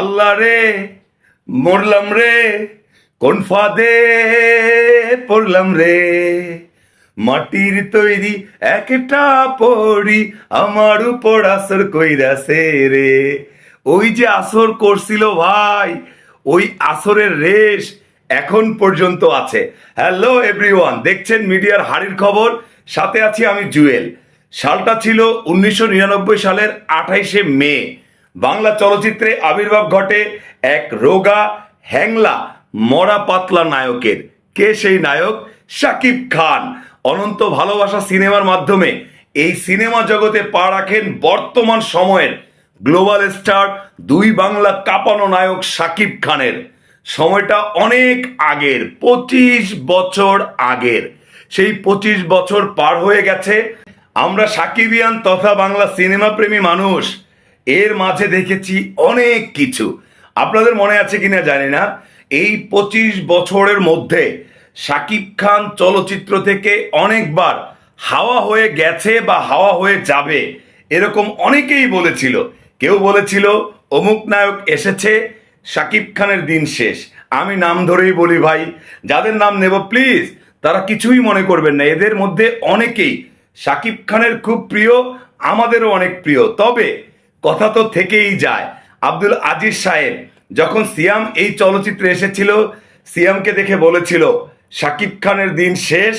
আল্লাহ রে, মরলাম রে, কোন ফাঁদে পড়লাম রে? মাটির তৈরি একটা পড়ি আমার উপর আসর কইরাছে রে। ওই যে আসর করছিল ভাই, ওই আসরের রেশ এখন পর্যন্ত আছে। হ্যালো এভরিওয়ান, দেখছেন মিডিয়ার হাড়ির খবর? সাথে আছি আমি জুয়েল। সালটা ছিল উনিশশো নিরানব্বই সালের আঠাইশে মে। বাংলা চলচ্চিত্রে আবির্ভাব ঘটে এক রোগা হ্যাংলা মরা পাতলা নায়কের। কে সেই নায়ক? শাকিব খান। অনন্ত ভালোবাসা সিনেমার মাধ্যমে এই সিনেমা জগতে পা রাখেন বর্তমান সময়ের গ্লোবাল স্টার দুই বাংলা কাঁপানো নায়ক শাকিব খানের। সময়টা অনেক আগের, পঁচিশ বছর আগের। সেই পঁচিশ বছর পার হয়ে গেছে। আমরা সাকিবিয়ান তথা বাংলা সিনেমা প্রেমী মানুষ। এর মাঝে দেখেছি অনেক কিছু। আপনাদের মনে আছে কিনা জানি না। এই পঁচিশ বছরের মধ্যে শাকিব খান চলচ্চিত্র থেকে অনেকবার হাওয়া হয়ে গেছে বা হাওয়া হয়ে যাবে এরকম অনেকেই বলেছিল। কেউ বলেছিল, অমুক নায়ক এসেছে, শাকিব খানের দিন শেষ। আমি নাম ধরেই বলি ভাই, যাদের নাম নেব প্লিজ, তারা কিছুই মনে করবেন না। এদের মধ্যে অনেকেই শাকিব খানের খুব প্রিয়, আমাদেরও অনেক প্রিয়। তবে কথা তো থেকেই যায়। আব্দুল আজিজ সাহেব যখন সিয়াম এই চলচ্চিত্রে এসেছিল, সিয়ামকে দেখে বলেছিল শাকিব খানের দিন শেষ,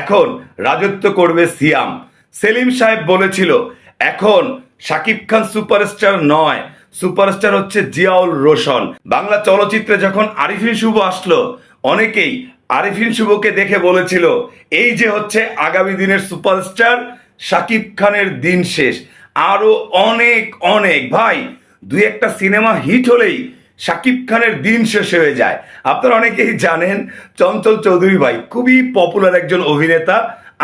এখন রাজত্ব করবে সিয়াম। সেলিম সাহেব বলেছিল, এখন শাকিব খান সুপারস্টার নয়, সুপারস্টার হচ্ছে জিয়াউল রোশন। বাংলা চলচ্চিত্রে যখন আরিফিন শুভ আসলো, অনেকেই আরিফিন শুভকে দেখে বলেছিল, এই যে হচ্ছে আগামী দিনের সুপারস্টার শাকিব খানের দিন শেষ। আরও অনেক অনেক। ভাই, দুই একটা সিনেমা হিট হলেই শাকিব খানের দিন শেষ হয়ে যায়। আপনারা অনেকেই জানেন, চঞ্চল চৌধুরী ভাই খুবই পপুলার একজন অভিনেতা,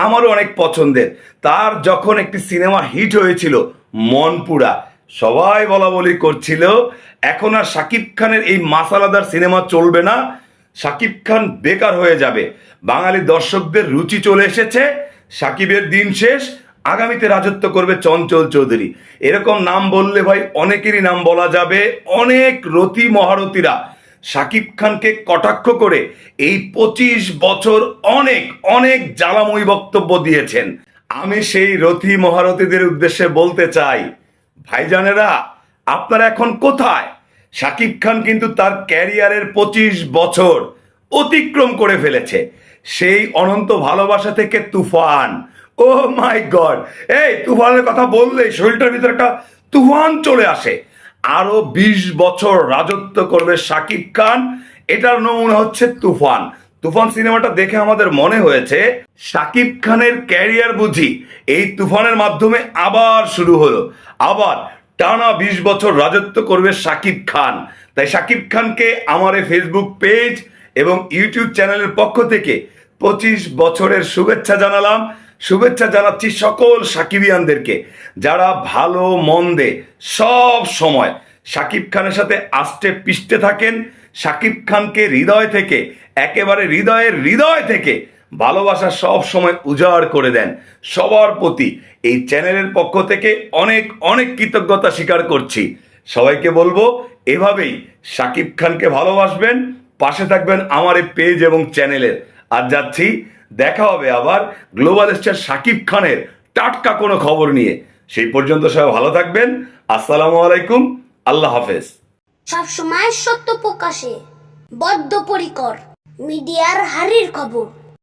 আমারও অনেক পছন্দের। তার যখন একটি সিনেমা হিট হয়েছিল, মনপুরা, সবাই বলা বলি করছিল, এখন আর শাকিব খানের এই মাসালাদার সিনেমা চলবে না, শাকিব খান বেকার হয়ে যাবে। বাঙালি দর্শকদের রুচি চলে এসেছে সাকিবের দিন শেষ আগামীতে রাজত্ব করবে চঞ্চল চৌধুরী। এরকম নাম বললে ভাই অনেকেরই নাম বলা যাবে। অনেক রতি মহারথীরা। শাকিব খানকে কটাক্ষ করে এই পঁচিশ বছর অনেক অনেক জ্বালাময়ী বক্তব্য দিয়েছেন। আমি সেই রথি মহারথীদের উদ্দেশ্যে বলতে চাই, ভাইজানেরা, আপনারা এখন কোথায়? শাকিব খান কিন্তু তার ক্যারিয়ারের পঁচিশ বছর অতিক্রম করে ফেলেছে। সেই অনন্ত ভালোবাসা থেকে তুফান। ও মাই গড এই, তুফানের কথা বললেই শরীরটার ভিতরে একটা তুফান চলে আসে। আরও বিশ বছর রাজত্ব করবে শাকিব খান, এটার নমুনা হচ্ছে তুফান। তুফান সিনেমাটা দেখে আমাদের মনে হয়েছে, শাকিব খানের ক্যারিয়ার বুঝি এই তুফানের মাধ্যমে আবার শুরু হলো। আবার টানা বিশ বছর রাজত্ব করবে শাকিব খান। তাই শাকিব খানকে আমার এই ফেসবুক পেজ এবং ইউটিউব চ্যানেলের পক্ষ থেকে পঁচিশ বছরের শুভেচ্ছা জানালাম। শুভেচ্ছা জানাচ্ছি সকল সাকিবিয়ানদেরকে, যারা ভালো, মন্দে, সব সময় শাকিব খানের সাথে আষ্টে পিষ্টে থাকেন শাকিব খানকে হৃদয় থেকে, একেবারে হৃদয়ের হৃদয় থেকে ভালোবাসা সব সময় উজাড় করে দেন। সবার প্রতি এই চ্যানেলের পক্ষ থেকে অনেক অনেক কৃতজ্ঞতা স্বীকার করছি। সবাইকে বলব, এভাবেই শাকিব খানকে ভালোবাসবেন, পাশে থাকবেন আমার এই পেজ এবং চ্যানেলের। আর যাচ্ছি, দেখা হবে আবার গ্লোবাল স্টার সাকিব খানের টাটকা কোনো খবর নিয়ে। সেই পর্যন্ত সবাই ভালো থাকবেন। আসসালামু আলাইকুম। আল্লাহ হাফেজ। সবসময় সত্য প্রকাশে, বদ্ধপরিকর, মিডিয়ার হারির খবর।